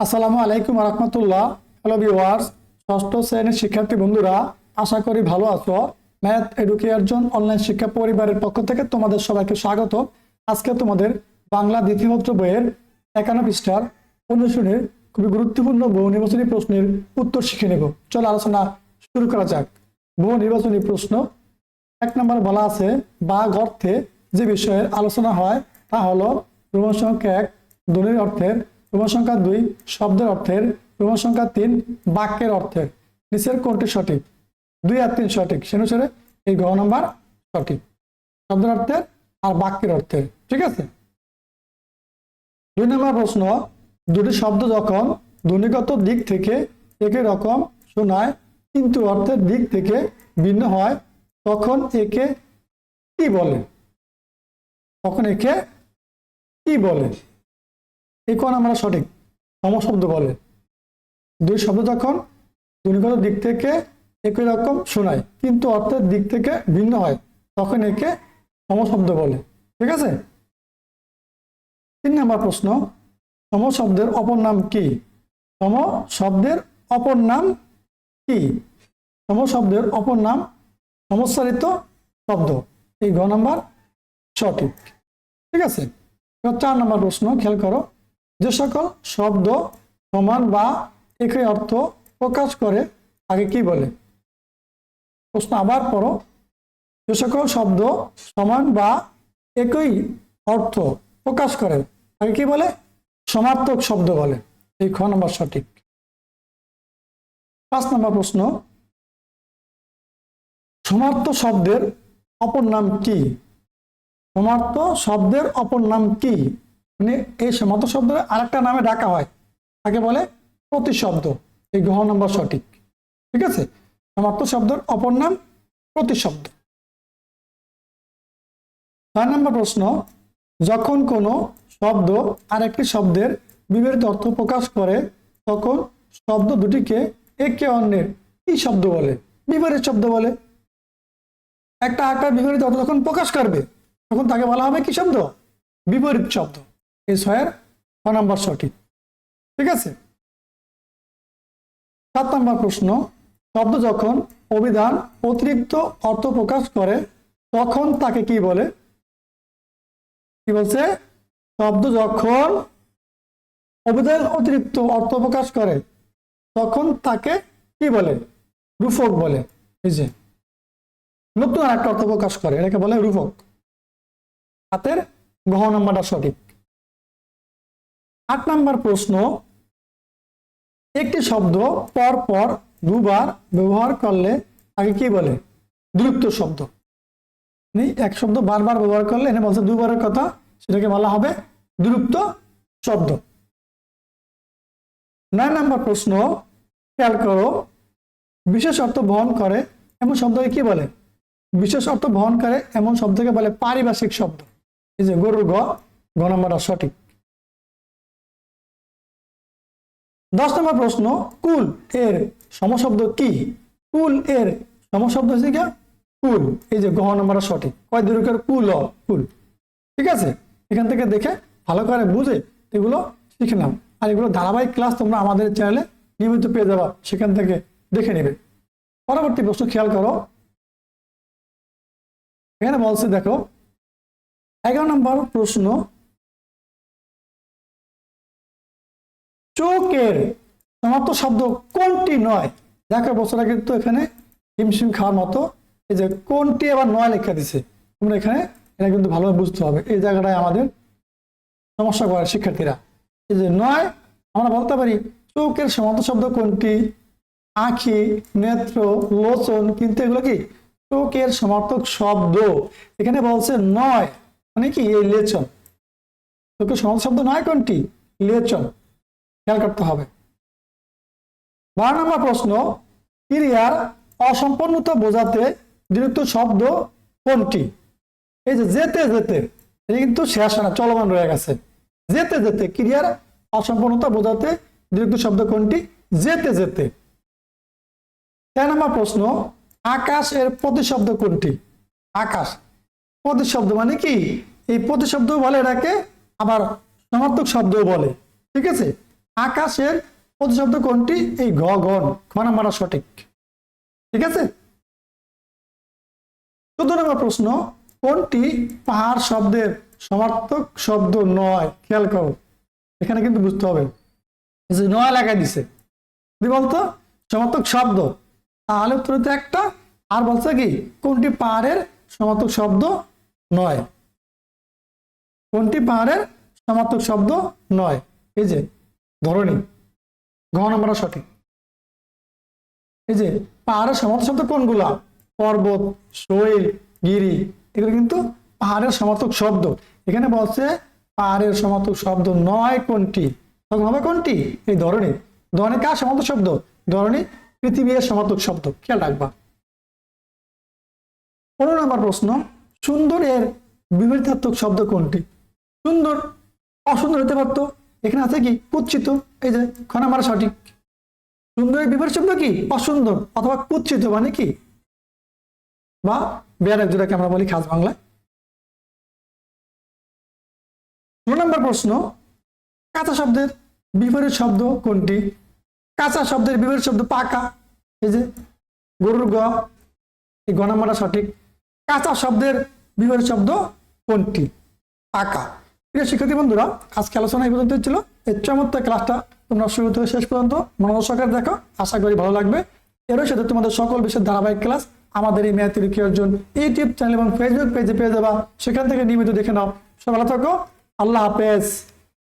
আসসালামু আলাইকুম রহমতুল্লাহ। Hello viewers ষষ্ঠ শ্রেণির শিক্ষার্থী বন্ধুরা, আশা করি ভালো আছো। ম্যাথ এডুকেশন অনলাইন শিক্ষা পরিবারের পক্ষ থেকে তোমাদের সবাইকে স্বাগত। আজকে তোমাদের বাংলা দ্বিতীয়পত্র বইয়ের একান্ন পৃষ্ঠার অনুশীলনের খুবই গুরুত্বপূর্ণ বহু নির্বাচনী প্রশ্নের উত্তর শিখে নেব। চলো আলোচনা শুরু করা যাক। বহু নির্বাচনী প্রশ্ন। এক নম্বর বলা আছে বা অর্থে যে বিষয়ের আলোচনা হয় তা হলো রোমান সংখ্যা এক ধ্বনির অর্থের রোমান সংখ্যা দুই শব্দের অর্থের রোমান সংখ্যা তিন বাক্যের অর্থের। নিচের কোনটি সঠিক? দুই আর তিন সঠিক। সে অনুসারে এই গ্রহ নাম্বার সঠিক। শব্দের অর্থের আর বাক্যের অর্থের। ঠিক আছে? দুই নম্বর প্রশ্ন, দুটি শব্দ যখন ধ্বনিগত দিক থেকে একই রকম শোনায়, কিন্তু অর্থের দিক থেকে ভিন্ন হয়, তখন একে কি বলে? তখন একে কি বলে? এই কোন আমরা সঠিক? সমশব্দ বলে। দুই শব্দ যখন ধ্বনিগত দিক থেকে একই রকম শোনায়, কিন্তু অর্থের দিক থেকে ভিন্ন হয়, তখন একে সমশব্দ বলে। ঠিক আছে? তিন নম্বর প্রশ্ন সম শব্দের অপর নাম কি? সম শব্দের অপর নাম কি? সম শব্দের অপর নাম সমস্যারিত শব্দ। এই ঘ নাম্বার সঠিক। ঠিক আছে? চার নম্বর প্রশ্ন, খেয়াল করো। যে সকল শব্দ সমান বা একই অর্থ প্রকাশ করে আগে কি বলে? প্রশ্ন আবার পড়ো। যে সকল শব্দ সমান বা একই অর্থ প্রকাশ করে আগে কি বলে? সমার্থক শব্দ বলে। এই খ নম্বর সঠিক। পাঁচ নম্বর প্রশ্ন। সমার্থ শব্দের অপর নাম কি? সমার্থ শব্দের অপর নাম কি? মানে এই সমার্থ শব্দের আরেকটা নামে ডাকা হয়। তাকে বলে প্রতিশব্দ। এই গ্রহ নম্বর সঠিক। ঠিক আছে? সমার্থ শব্দের অপর নাম প্রতিশব্দ। ছয় নম্বর প্রশ্ন, যখন কোনো শব্দ আরেকটি শব্দের বিপরীত অর্থ প্রকাশ করে, তখন শব্দ দুটিকে একে অন্যের কি শব্দ বলে? বিপরীত শব্দ বলে। একটা আকার বিপরীত অর্থ যখন প্রকাশ করবে, তখন তাকে বলা হবে কি শব্দ? বিপরীত শব্দ। এই ছয়ের ছ নম্বর সঠিক। ঠিক আছে? সাত নম্বর প্রশ্ন, শব্দ যখন অভিধান অতিরিক্ত অর্থ প্রকাশ করে, তখন তাকে কি বলে? কি বলছে? শব্দ যখন অভিধান অতিরিক্ত অর্থ প্রকাশ করে, তখন তাকে কি বলে? রূপক বলে। এই যে, নতুন একটা অর্থ প্রকাশ করে, এটাকে বলে রূপক হাতের গহ নম্বরটা সঠিক। আট নম্বর প্রশ্ন, একটি শব্দ পর পর দুবার ব্যবহার করলে তাকে কি বলে? দ্রুপ্ত শব্দ। মানে এক শব্দ বারবার ব্যবহার করলে, এনে বলছে দুবারের কথা, সেটাকে বলা হবে দ্রুপ্ত শব্দ। নয় নম্বর প্রশ্ন, খেয়াল করো, বিশেষ অর্থ বহন করে এমন শব্দকে কি বলে? বিশেষ অর্থ বহন করে এমন শব্দকে বলে পারিভাষিক শব্দ। এই যে গরুর গ গ সঠিক। দশ নম্বর প্রশ্ন, কুল এর সমশব্দ কি? কুল এর সমশব্দ হচ্ছে কি কুল। এই যে গহ নম্বরটা সঠিক। কয় দূরকার কুল কুল। ঠিক আছে? এখান থেকে দেখে ভালো করে বুঝে এগুলো শিখে আর এগুলো ধারাবাহিক ক্লাস তোমরা আমাদের চ্যানেলে নিয়মিত পেয়ে যাবা। সেখান থেকে দেখে নেবে। পরবর্তী প্রশ্ন খেয়াল করো। এখানে বলছে দেখো, এগারো নম্বর প্রশ্ন চোখের সমাপ্ত শব্দ কোনটি নয়? দেখো বছরা কিন্তু এখানে হিমশিম খাওয়ার মতো এই যে কোনটি আবার নয় লেখা দিছে। তোমরা এখানে এটা কিন্তু ভালোভাবে বুঝতে হবে। এই জায়গাটায় আমাদের সমস্যা করে শিক্ষার্থীরা। এই যে নয়, আমরা বলতে পারি চোখের সমাপ্ত শব্দ কোনটি? আখি, নেত্র, লোচন, কিন্তু এগুলো কি? চোখের সমার্থক শব্দ। এখানে বলছে নয় মানে কি? এই লেচন। চোখের সমার্থক শব্দ নয় কোনটি? লেচন। খেয়াল করতে হবে। বারো নম্বর প্রশ্ন, ক্রিয়ার অসম্পূর্ণতা বোঝাতে বিরক্ত শব্দ কোনটি? এই যে যেতে যেতে, এটা কিন্তু শেষ না, চলমান রয়ে গেছে। যেতে যেতে, ক্রিয়ার অসম্পূর্ণতা বোঝাতে বিরক্ত শব্দ কোনটি? যেতে যেতে। তেরো নম্বর প্রশ্ন আকাশ এর প্রতিশব্দ কোনটি? আকাশ। প্রতিশব্দ মানে কি? এই প্রতিশব্দ বলে এটাকে, আবার সমার্থক শব্দ বলে। ঠিক আছে? আকাশের প্রতিশব্দ কোনটি? এই গগন খ নাম্বারটা সঠিক। ঠিক আছে? চোদ্দ নম্বর প্রশ্ন, কোনটি পাহাড় শব্দের সমার্থক শব্দ নয়? খেয়াল করো। এখানে কিন্তু বুঝতে হবে। যে নয় লাগাই দিছে। কি বলতো? সমার্থক শব্দ। তাহলে হচ্ছে একটা। আর বলছে কি? কোনটি পাহাড়ের সমার্থক শব্দ নয়? কোনটি পাহাড়ের সমার্থক শব্দ নয়? এই যে ধরনী ঘ নম্বর সঠিক। এই যে পাহাড়ের সমর্থক শব্দ কোনগুলা? পর্বত, শৈল, গিরি, এগুলো কিন্তু পাহাড়ের সমর্থক শব্দ। এখানে বলছে পাহাড়ের সমর্থক শব্দ নয় কোনটি? তখন হবে কোনটি? এই ধরনী ধরনী কার সমর্থক শব্দ? ধরনী পৃথিবীর সমর্থক শব্দ। খেয়াল রাখবা। পনেরো নম্বর প্রশ্ন সুন্দর এর বিপরীতাত্মক শব্দ কোনটি? সুন্দর, অসুন্দর হতে পারতো। এখানে আছে কি? কুচ্ছিত। এই যে খ নাম্বার সঠিক। সুন্দরের বিপরীত শব্দ কি? অসুন্দর, অথবা কুচ্ছিত মানে কি? বা বেয়ার যেটাকে আমরা বলি খাস বাংলায়। ষোলো নম্বর প্রশ্ন, কাঁচা শব্দের বিপরীত শব্দ কোনটি? কাঁচা শব্দের বিপরীত শব্দ পাকা। এই যে, গরুর গ, এই গ সঠিক। কাঁচা শব্দের বিপরীত শব্দ কোনটি? পাকা। প্রিয় শিক্ষার্থী বন্ধুরা, আজকে আলোচনা এই পর্যন্ত ছিল। এই চমৎকার ক্লাসটা তোমরা শুরু থেকে শেষ পর্যন্ত মনোযোগ সহকারে দেখো। আশা করি ভালো লাগবে। এর সাথে তোমাদের সকল বিষয়ের ধারাবাহিক ক্লাস আমাদের এই মেয়াদ কি অর্জুন ইউটিউব চ্যানেল এবং ফেসবুক পেজে পেয়ে যাবা। সেখান থেকে নিয়মিত দেখে নাও। সব ভালো থাকো। আল্লাহ হাফেজ।